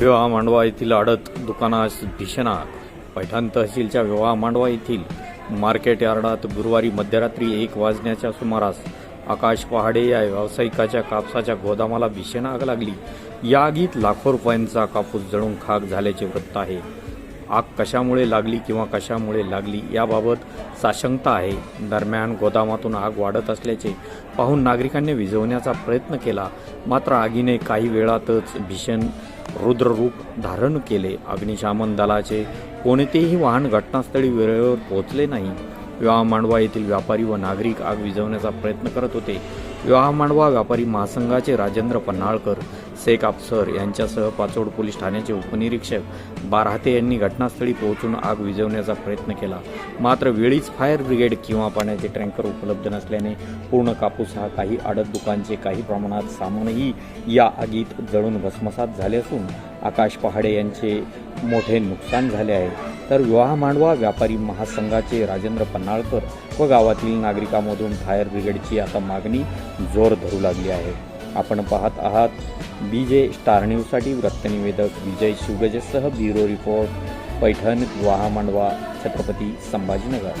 विवाह मांडवा येथील आडत दुकानास भीषण आग. पैठण तहसीलच्या विवाह मांडवा येथील मार्केट यार्डात गुरुवारी मध्यरात्री एक वाजण्याच्या सुमारास आकाश पहाडे या व्यावसायिकाच्या कापसाच्या गोदामाला भीषण आग लागली. या आगीत लाखो रुपयांचा कापूस जळून खाक झाल्याचे वृत्त आहे. आग कशामुळे लागली किंवा कशामुळे लागली याबाबत साशंकता आहे. दरम्यान गोदामातून आग वाढत असल्याचे पाहून नागरिकांनी विझवण्याचा प्रयत्न केला. मात्र आगीने काही वेळातच भीषण रुद्ररूप धारण केले. अग्निशामन दलाचे कोणतेही वाहन घटनास्थळी वेळेवर पोहोचले नाही. विवाह मांडवा येथील व्यापारी व नागरिक आग विझवण्याचा प्रयत्न करत होते. विवाह मांडवा व्यापारी महासंघाचे राजेंद्र पन्हाळकर शेख अफसर यांच्यासह पाचोड पोलीस ठाण्याचे उपनिरीक्षक बाराहते यांनी घटनास्थळी पोहोचून आग विझवण्याचा प्रयत्न केला. मात्र वेळीच फायर ब्रिगेड किंवा पाण्याचे टँकर उपलब्ध नसल्याने पूर्ण कापूस हा काही आडत दुकानचे काही प्रमाणात सामानही या आगीत जळून भस्मसात झाले असून आकाश पहाडे यांचे मोठे नुकसान झाले आहे. तर विवाह मांडवा व्यापारी महासंघाचे राजेंद्र पन्हाळकर व गावातील नागरिकांमधून फायर ब्रिगेडची आता मागणी जोर धरू लागली आहे. आपण पाहत आहात बी जे स्टार न्यूजसाठी वृत्तनिवेदक विजय शिवगजेसह ब्युरो रिपोर्ट पैठण विवाह मांडवा छत्रपती संभाजीनगर.